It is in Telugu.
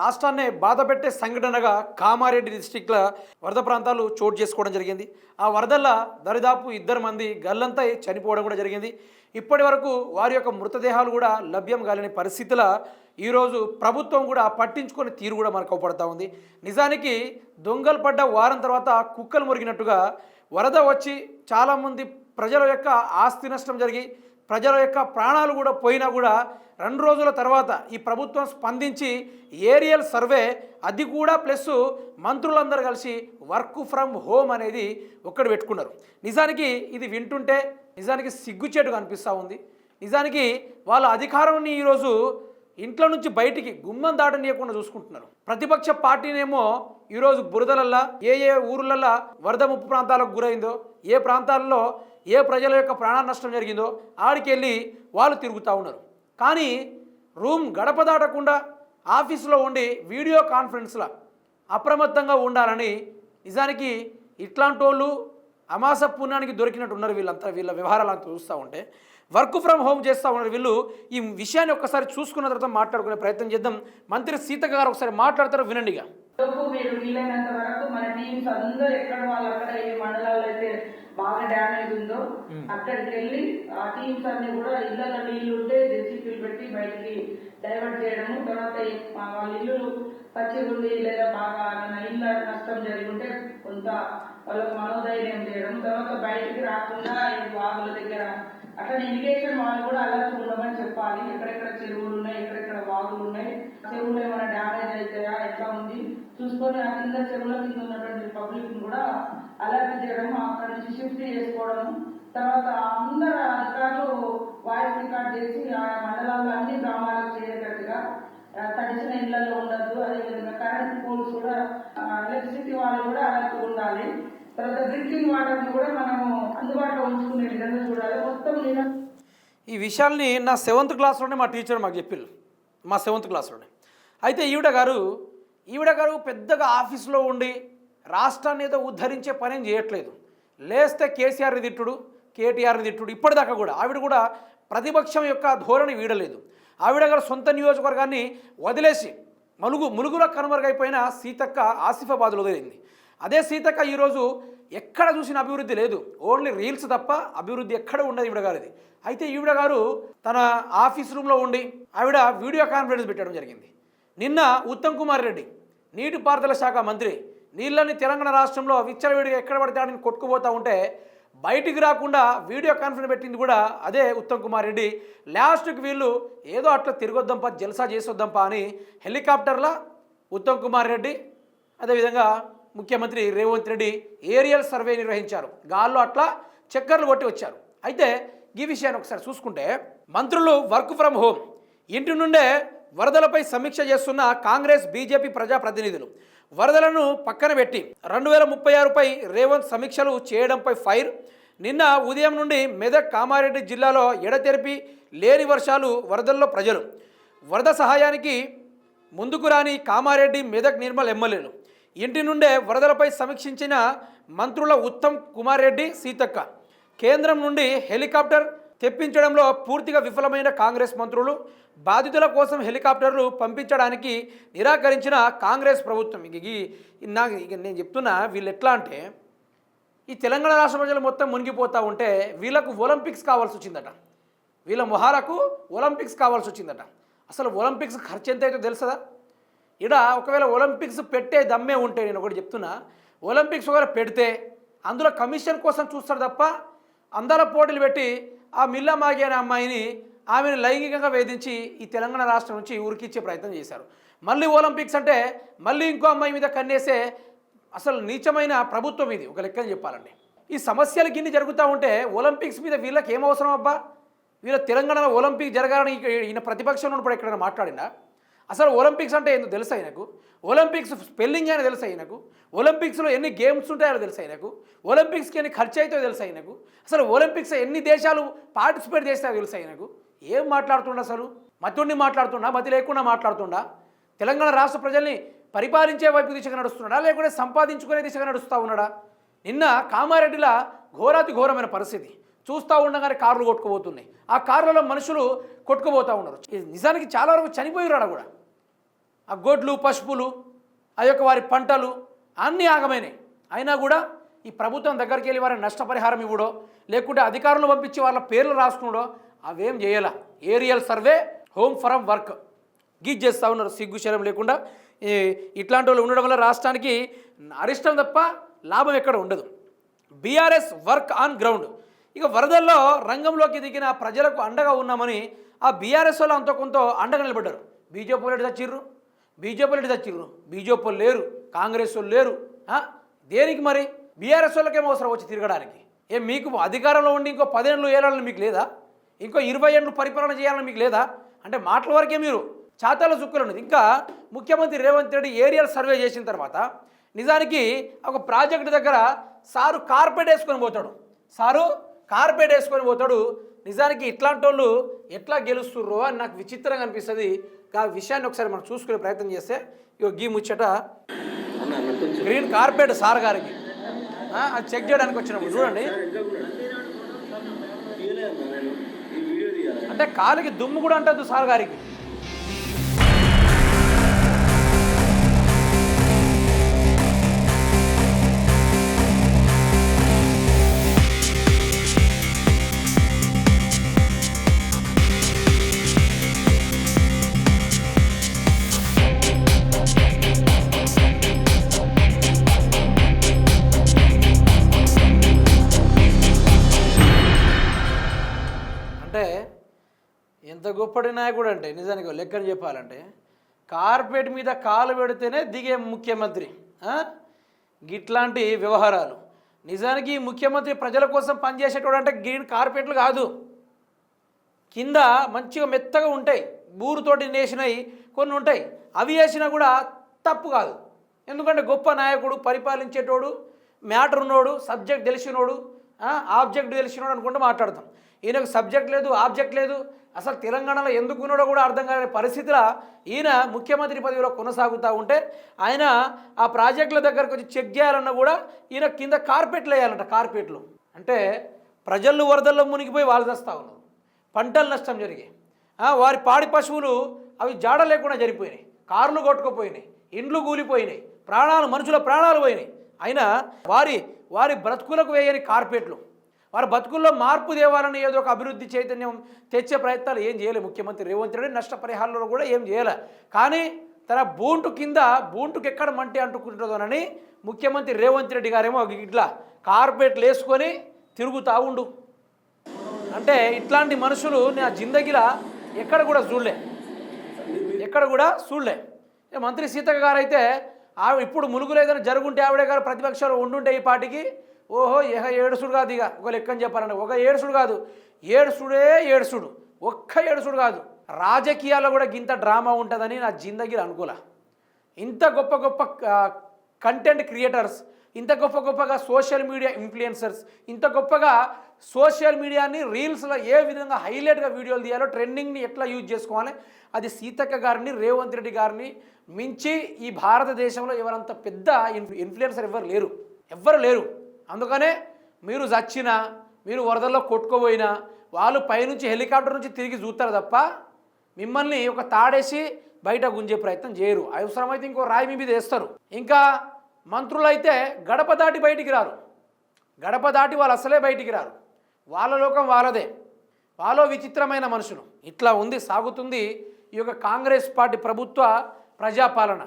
రాష్ట్రాన్ని బాధపెట్టే సంఘటనగా కామారెడ్డి డిస్టిక్ల వరద ప్రాంతాలు చోటు చేసుకోవడం జరిగింది. ఆ వరదల్లో దరిదాపు ఇద్దరు మంది గల్లంతై చనిపోవడం కూడా జరిగింది. ఇప్పటి వరకు వారి యొక్క మృతదేహాలు కూడా లభ్యం కాలేని పరిస్థితుల ఈరోజు ప్రభుత్వం కూడా పట్టించుకొని తీరు కూడా మనకు అవపడతా ఉంది. నిజానికి దొంగలు పడ్డ వారం తర్వాత కుక్కలు మురిగినట్టుగా వరద వచ్చి చాలామంది ప్రజల యొక్క ఆస్తి నష్టం జరిగి ప్రజల యొక్క ప్రాణాలు కూడా పోయినా కూడా రెండు రోజుల తర్వాత ఈ ప్రభుత్వం స్పందించి ఏరియల్ సర్వే అది కూడా ప్లస్ మంత్రులందరూ కలిసి వర్క్ ఫ్రమ్ హోమ్ అనేది ఒక్కడు పెట్టుకున్నారు. నిజానికి ఇది వింటుంటే నిజానికి సిగ్గుచేటుగా అనిపిస్తూ ఉంది. నిజానికి వాళ్ళ అధికారాన్ని ఈరోజు ఇంట్లో నుంచి బయటికి గుమ్మం దాటనీయకుండా చూసుకుంటున్నారు. ప్రతిపక్ష పార్టీనేమో ఈరోజు బురదలల్లా ఏ ఏ ఊర్లల్లా వరద ముప్పు ప్రాంతాలకు గురైందో ఏ ప్రాంతాల్లో ఏ ప్రజల యొక్క ప్రాణ నష్టం జరిగిందో ఆడికి వెళ్ళి వాళ్ళు తిరుగుతూ ఉన్నారు. కానీ రూమ్ గడప దాటకుండా ఆఫీసులో ఉండి వీడియో కాన్ఫరెన్స్లో అప్రమత్తంగా ఉండాలని నిజానికి ఇట్లాంటి వాళ్ళు అమాస పుణ్యానికి దొరికినట్టు ఉన్నారు వీళ్ళంతా వీళ్ళ వ్యవహారాలు అంతా చూస్తూ ఉంటే. వర్క్ ఫ్రమ్ హోమ్ చేస్తూ ఉన్నారు వీళ్ళు. ఈ విషయాన్ని ఒక్కసారి చూసుకున్న తర్వాత మాట్లాడుకునే ప్రయత్నం చేద్దాం. మంత్రి సీతక్క గారు ఒకసారి మాట్లాడతారు వినండిగా. మీరు వీలైనంత వరకు మన టీమ్స్ అందరూ ఎక్కడ వాళ్ళు అక్కడ ఏ మండలాల్లో అయితే బాగా డ్యామేజ్ ఉందో అక్కడికి వెళ్ళి ఆ టీమ్స్ అన్ని కూడా ఇళ్ళలో నీళ్ళు ఉంటే జెసిపీలు పెట్టి బయటికి డైవర్ట్ చేయడము తర్వాత వాళ్ళ ఇల్లు పచ్చిగుండి లేదా బాగా ఇళ్ళ నష్టం జరిగి ఉంటే కొంత వాళ్ళకు మనోధైర్యం చేయడం తర్వాత బయటికి రాకుండా ఈ వాగుల దగ్గర అక్కడ ఇరిగేషన్ వాళ్ళు కూడా అలర్ట్ ఉండమని చెప్పాలి. ఎక్కడెక్కడ చెరువులు ఉన్నాయి ఎక్కడెక్కడ వాగులు ఉన్నాయి చెరువులు ఏమైనా డ్యామేజ్ అవుతాయా ఎట్లా ఉంది? చూసుకొని ఆ కింద చెరువుల కింద ఉన్నటువంటి పబ్లిక్ కూడా అలర్ట్ చేయడం అక్కడ నుంచి షిఫ్ట్ చేసుకోవడం తర్వాత అందరు అధికారులు వాయిస్ రికార్డ్ చేసి ఆ మండలాల్లో అన్ని గ్రామాలకు చేరేటట్టుగా తడిచిన తడిసిన ఇళ్ళలో ఉండద్దు. అదేవిధంగా కరెంట్ పోల్స్ కూడా ఎలక్ట్రిసిటీ వాళ్ళు కూడా అలర్ట్ ఉండాలి. తర్వాత డ్రింకింగ్ వాటర్ని కూడా మనము అందుబాటులో ఉంచుకునే విధంగా చూడాలి. మొత్తం నేను ఈ విషయాల్ని నా సెవెంత్ క్లాస్లోనే మా టీచర్ మాకు చెప్పిళ్ళు. మా సెవెంత్ క్లాస్లోనే. అయితే ఈవిడ గారు ఈవిడ గారు పెద్దగా ఆఫీస్లో ఉండి రాష్ట్రాన్ని ఏదో ఉద్ధరించే పని చేయట్లేదు. లేస్తే కేసీఆర్ని తిట్టుడు కేటీఆర్ని తిట్టుడు ఇప్పటిదాకా కూడా ఆవిడ కూడా ప్రతిపక్షం యొక్క ధోరణి వీడలేదు. ఆవిడ గారు సొంత నియోజకవర్గాన్ని వదిలేసి మలుగు ములుగులో కనుమరుగైపోయిన సీతక్క ఆసిఫాబాద్లో వదిలింది. అదే సీతక్క ఈరోజు ఎక్కడ చూసిన అభివృద్ధి లేదు. ఓన్లీ రీల్స్ తప్ప అభివృద్ధి ఎక్కడ ఉండదు ఈవిడ గారిది. అయితే ఈవిడ గారు తన ఆఫీస్ రూమ్లో ఉండి ఆవిడ వీడియో కాన్ఫరెన్స్ పెట్టడం జరిగింది. నిన్న ఉత్తమ్ కుమార్ రెడ్డి నీటిపారుదల శాఖ మంత్రి నీళ్ళని తెలంగాణ రాష్ట్రంలో విచ్చలవిడిగా ఎక్కడ పడితే ఆడిని కొట్టుకుపోతూ ఉంటే బయటికి రాకుండా వీడియో కాన్ఫరెన్స్ పెట్టింది కూడా అదే ఉత్తమ్ కుమార్ రెడ్డి. లాస్ట్కి వీళ్ళు ఏదో అట్లా తిరగొద్దాంపా జల్సా చేసొద్దాంపా అని హెలికాప్టర్లా ఉత్తమ్ కుమార్ రెడ్డి అదేవిధంగా ముఖ్యమంత్రి రేవంత్ రెడ్డి ఏరియల్ సర్వే నిర్వహించారు. గాల్లో అట్లా చక్కర్లు కొట్టి వచ్చారు. అయితే ఈ విషయాన్ని ఒకసారి చూసుకుంటే మంత్రులు వర్క్ ఫ్రమ్ హోమ్ ఇంటి నుండే వరదలపై సమీక్ష చేస్తున్న కాంగ్రెస్ బీజేపీ ప్రజాప్రతినిధులు. వరదలను పక్కన పెట్టి రెండు వేల ముప్పై ఆరుపై రేవంత్ సమీక్షలు చేయడంపై ఫైర్. నిన్న ఉదయం నుండి మెదక్ కామారెడ్డి జిల్లాలో ఎడతెరిపి లేని వర్షాలు వరదల్లో ప్రజలు. వరద సహాయానికి ముందుకు రాని కామారెడ్డి మెదక్ నిర్మల్ ఎమ్మెల్యేలు. ఇంటి నుండే వరదలపై సమీక్షించిన మంత్రుల ఉత్తమ్ కుమార్ రెడ్డి సీతక్క. కేంద్రం నుండి హెలికాప్టర్ తెప్పించడంలో పూర్తిగా విఫలమైన కాంగ్రెస్ మంత్రులు బాధితుల కోసం హెలికాప్టర్లు పంపించడానికి నిరాకరించిన కాంగ్రెస్ ప్రభుత్వం. ఇక ఈ నాకు ఇక నేను చెప్తున్నా వీళ్ళు ఎట్లా అంటే ఈ తెలంగాణ రాష్ట్ర ప్రజలు మొత్తం మునిగిపోతూ ఉంటే వీళ్ళకు ఒలింపిక్స్ కావాల్సి వచ్చిందట. వీళ్ళ మొహాలకు ఒలింపిక్స్ కావాల్సి వచ్చిందట. అసలు ఒలింపిక్స్ ఖర్చు ఎంత అవుతుందో తెలుసదా? ఇక్కడ ఒకవేళ ఒలింపిక్స్ పెట్టే దమ్మే ఉంటే నేను ఒకటి చెప్తున్నా. ఒలింపిక్స్ ఒకవేళ పెడితే అందులో కమిషన్ కోసం చూస్తాడు తప్ప అందరూ పోటీలు పెట్టి ఆ మిల్లా మాగి అనే అమ్మాయిని ఆమెను లైంగికంగా వేధించి ఈ తెలంగాణ రాష్ట్రం నుంచి ఉరికిచ్చే ప్రయత్నం చేశారు. మళ్ళీ ఒలింపిక్స్ అంటే మళ్ళీ ఇంకో అమ్మాయి మీద కన్నేసే అసలు నీచమైన ప్రభుత్వం ఇది. ఒక లెక్కని చెప్పాలండి. ఈ సమస్యలు గిన్ని జరుగుతూ ఉంటే ఒలింపిక్స్ మీద వీళ్ళకి ఏం అవసరం అబ్బా? వీళ్ళ తెలంగాణలో ఒలింపిక్ జరగాలని ఈయన ప్రతిపక్షంలో ఉన్నప్పుడు ఎక్కడైనా మాట్లాడినా అసలు ఒలింపిక్స్ అంటే ఏందో తెలుసు ఆయనకు ఒలింపిక్స్ స్పెల్లింగ్ అని తెలుసు ఆయనకు ఒలింపిక్స్లో ఎన్ని గేమ్స్ ఉంటాయో తెలుసు ఆయనకు ఒలింపిక్స్కి ఎన్ని ఖర్చు అవుతాయో తెలుసు ఆయనకు అసలు ఒలింపిక్స్ ఎన్ని దేశాలు పార్టిసిపేట్ చేస్తాయో తెలుసు ఆయనకు ఏం మాట్లాడుతుండ అసలు? మతుండి మాట్లాడుతుండా? మతి లేకుండా మాట్లాడుతుండా? తెలంగాణ రాష్ట్ర ప్రజల్ని పరిపాలించే వైపు దిశగా నడుస్తున్నాడా? లేకుంటే సంపాదించుకునే దిశగా నడుస్తూ ఉన్నాడా? నిన్న కామారెడ్డిలా ఘోరాతి ఘోరమైన పరిస్థితి. చూస్తూ ఉండగానే కార్లు కొట్టుకుపోతున్నాయి. ఆ కార్లలో మనుషులు కొట్టుకుపోతూ ఉన్నారు. నిజానికి చాలా వరకు చనిపోయిరాడ కూడా? ఆ గొడ్లు పశువులు ఆ యొక్క వారి పంటలు అన్నీ ఆగమైనాయి. అయినా కూడా ఈ ప్రభుత్వం దగ్గరికి వెళ్ళి వారికి నష్టపరిహారం ఇవ్వడో లేకుంటే అధికారులు పంపించి వాళ్ళ పేర్లు రాసుకున్నాడో అవేం చేయాల. Aerial survey home from work. Guise చేస్తూ ఉన్నారు సిగ్గు శరం లేకుండా. ఈ ఇట్లాంటి వాళ్ళు ఉండడం వల్ల రాష్ట్రానికి అరిష్టం తప్ప లాభం ఎక్కడ ఉండదు. BRS work on ground. ఇక వరదల్లో రంగంలోకి దిగిన ప్రజలకు అండగా ఉన్నామని ఆ బీఆర్ఎస్ వాళ్ళు అంత కొంత అండగా నిలబడ్డారు. బీజేపీ వాళ్ళు ఎటు చచ్చిర్రు? బీజేపీ వాళ్ళు ఎటు బీజేపీ లేరు కాంగ్రెస్ వాళ్ళు లేరు. దేనికి మరి? బీఆర్ఎస్ వాళ్ళకేం అవసరం వచ్చి తిరగడానికి? ఏ మీకు అధికారంలో ఉండి ఇంకో పదిహేనులు ఏళ్ళని మీకు లేదా? ఇంకో ఇరవై ఏళ్ళు పరిపాలన చేయాలని మీకు లేదా? అంటే మాటల వరకే మీరు చాతాల చుక్కలున్నది ఇంకా ముఖ్యమంత్రి రేవంత్ రెడ్డి ఏరియల్ సర్వే చేసిన తర్వాత నిజానికి ఒక ప్రాజెక్టు దగ్గర సారు కార్పెట్ వేసుకొని పోతాడు. సారు కార్పెట్ వేసుకొని పోతాడు. నిజానికి ఇట్లాంటి వాళ్ళు ఎట్లా గెలుస్తుర్రో అని నాకు విచిత్రంగా అనిపిస్తుంది. ఆ విషయాన్ని ఒకసారి మనం చూసుకునే ప్రయత్నం చేస్తే ఇక గీ ముచ్చట. గ్రీన్ కార్పెట్ సార్ గారికి. అది చెక్ చేయడానికి వచ్చినప్పుడు చూడండి. అంటే కాలికి దుమ్ము కూడా అంటద్దు సార్ గారికి. గొప్పటి నాయకుడు అంటే నిజానికి లెక్కన చెప్పాలంటే కార్పెట్ మీద కాలు పెడితేనే దిగే ముఖ్యమంత్రి గిట్లాంటి వ్యవహారాలు. నిజానికి ముఖ్యమంత్రి ప్రజల కోసం పనిచేసేటోడు అంటే గ్రీన్ కార్పెట్లు కాదు. కింద మంచిగా మెత్తగా ఉంటాయి. బూరుతోటి నేసినవి కొన్ని ఉంటాయి. అవి వేసినా కూడా తప్పు కాదు. ఎందుకంటే గొప్ప నాయకుడు పరిపాలించేటోడు మ్యాటర్ ఉన్నోడు సబ్జెక్ట్ తెలిసినోడు ఆబ్జెక్ట్ తెలిసినోడు అనుకుంటూ మాట్లాడతాం. ఈయనకు సబ్జెక్ట్ లేదు ఆబ్జెక్ట్ లేదు. అసలు తెలంగాణలో ఎందుకు ఉన్నాడో కూడా అర్థం కాని పరిస్థితిలో ఈయన ముఖ్యమంత్రి పదవిలో కొనసాగుతూ ఉంటే ఆయన ఆ ప్రాజెక్టుల దగ్గరకు వచ్చి చెక్ చేయాలన్నా కూడా ఈయన కింద కార్పెట్లు వేయాలంట కార్పెట్లు. అంటే ప్రజలు వరదల్లో మునిగిపోయి వాళ్ళు తెస్తా ఉన్నారు. పంటలు నష్టం జరిగాయి. వారి పాడి పశువులు అవి జాడ లేకుండా జరిపోయినాయి. కార్లు కొట్టుకుపోయినాయి. ఇండ్లు కూలిపోయినాయి. ప్రాణాలు మనుషుల ప్రాణాలు పోయినాయి. అయినా వారి వారి బ్రతుకులకు వేయని కార్పెట్లు. వారి బతుకుల్లో మార్పు దేవాలని ఏదో ఒక అభివృద్ధి చైతన్యం తెచ్చే ప్రయత్నాలు ఏం చేయలేదు ముఖ్యమంత్రి రేవంత్ రెడ్డి నష్టపరిహారంలో కూడా ఏం చేయలే. కానీ తన బూంటు కింద బూంటుకి ఎక్కడ మంటే అంటుకుంటుందోనని ముఖ్యమంత్రి రేవంత్ రెడ్డి గారేమో ఇట్లా కార్పెట్లు వేసుకొని తిరుగుతూ ఉండు. అంటే ఇట్లాంటి మనుషులు నా జిందగీలా ఎక్కడ కూడా చూడలే. ఎక్కడ కూడా చూడలే. మంత్రి సీతక్క గారు అయితే ఇప్పుడు ములుగులు జరుగుంటే ఆవిడే గారు ప్రతిపక్షాలు ఉండుంటే ఈ పాటికి ఓహో ఏహ ఏడుసుడు కాదు ఇక ఒక లెక్కని చెప్పాలంటే ఒక ఏడుసుడు కాదు. ఏడుసుడే ఏడుసుడు. ఒక్క ఏడుసుడు కాదు. రాజకీయాల్లో కూడా గింత డ్రామా ఉంటుందని నా జిందగీలో అనుకోలే. ఇంత గొప్ప గొప్ప కంటెంట్ క్రియేటర్స్ ఇంత గొప్ప గొప్పగా సోషల్ మీడియా ఇన్ఫ్లుయెన్సర్స్ ఇంత గొప్పగా సోషల్ మీడియాని రీల్స్లో ఏ విధంగా హైలైట్గా వీడియోలు తీయాలో ట్రెండింగ్ని ఎట్లా యూజ్ చేసుకోవాలి అది సీతక్క గారిని రేవంత్ రెడ్డి గారిని మించి ఈ భారతదేశంలో ఎవరంత పెద్ద ఇన్ఫ్లు ఇన్ఫ్లుయెన్సర్ ఎవరు లేరు. ఎవ్వరు లేరు. అందుకనే మీరు చచ్చినా మీరు వరదల్లో కొట్టుకోపోయినా వాళ్ళు పైనుంచి హెలికాప్టర్ నుంచి తిరిగి చూస్తారు తప్ప మిమ్మల్ని ఒక తాడేసి బయట గుంజే ప్రయత్నం చేయరు. అవసరమైతే ఇంకో రాయి మీ మీద వేస్తారు. ఇంకా మంత్రులైతే గడప దాటి బయటికి రారు. గడప దాటి వాళ్ళు అసలే బయటికి రారు. వాళ్ళ లోకం వాళ్ళదే. వాళ్ళ విచిత్రమైన మనుషులు. ఇట్లా ఉంది సాగుతుంది ఈ యొక్క కాంగ్రెస్ పార్టీ ప్రభుత్వ ప్రజాపాలన.